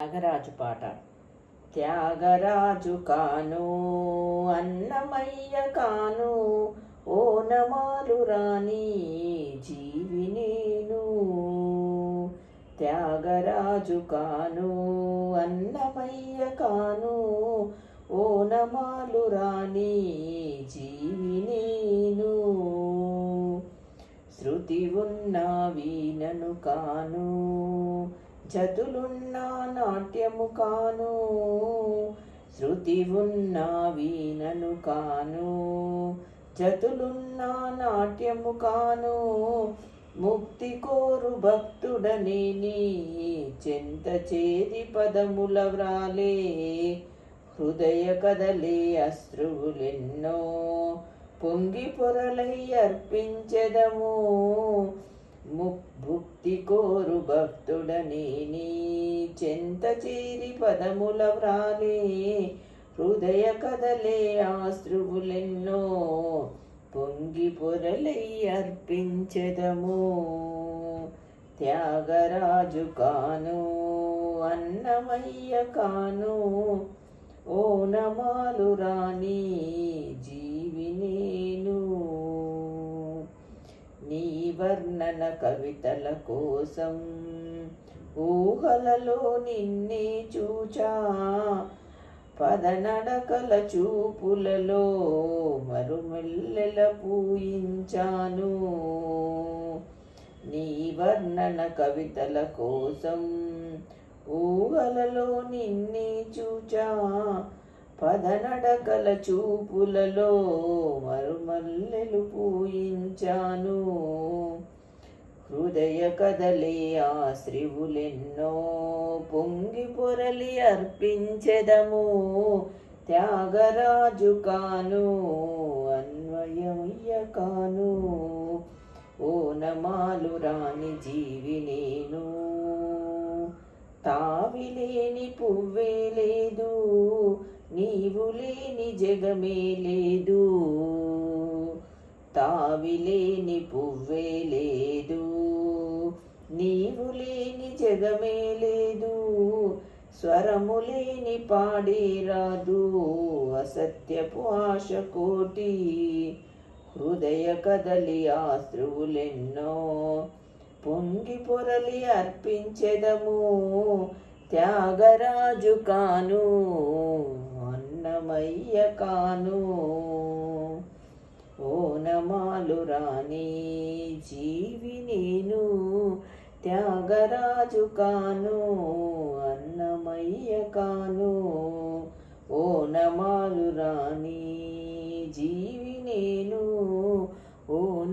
త్యాగరాజు పాట. త్యాగరాజు కాను అన్నమయ్య కాను ఓ నమాలు రాణి జీవి నేను. త్యాగరాజు కాను అన్నమయ్య కాను ఓ నమాలు రాణి జీవి నేను. శృతి ఉన్న వీణను కాను జతులున్న నాట్యము కాను శృతి ఉన్న వీణను కాను. జతులున్న నాట్యము కాను ముక్తి కోరు భక్తుడనేని చెంత చేది పదముల వ్రాలే. హృదయ కదలే అశ్రువులెన్నో పొంగి పొరలై అర్పించెదము. ముక్తి కోరు భక్తుడనేని చెంత చేరి పదముల వ్రాలే హృదయ కదలే ఆశ్రువులెన్నో పొంగి పొరలై అర్పించదము. త్యాగరాజు కాను అన్నమయ్య కాను ఓ నమాలు రాణి జీవి నేను నీ వర్ణన కవితల కోసం ఊహలలో నిన్నే చూచా. పదనడకల చూపులలో మరుమెల్లెల పూయించాను. నీ వర్ణన కవితల కోసం ఊహలలో నిన్నే చూచా. పదనడకల చూపులలో మరుమల్లెలు పూయించాను. హృదయ కదలే శ్రీవులెన్నో పొంగి పొరలి అర్పించెదము. త్యాగరాజు కాను అన్వయమయ్య కాను. ఓ నమాలు రాని జీవి నేను. తావిలేని పువ్వే లేదు. నీవు లేని జగమే లేదు. తావిలేని పువ్వే లేదు. నీవు లేని జగమే లేదు. స్వరము లేని పాడే రాదు. అసత్యపు ఆశ కోటి. హృదయ కదలి ఆశ్రువులెన్నో పొంగి పొరలి అర్పించెదము. త్యాగరాజు కాను. ఓనమయ్య కాను. ఓ నమాలు రాణి జీవి నేను త్యాగరాజు కాను అన్నమయ్య కాను. ఓ నమాలు రాణి జీవి నేను ఓ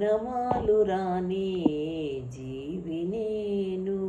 జీవి నేను.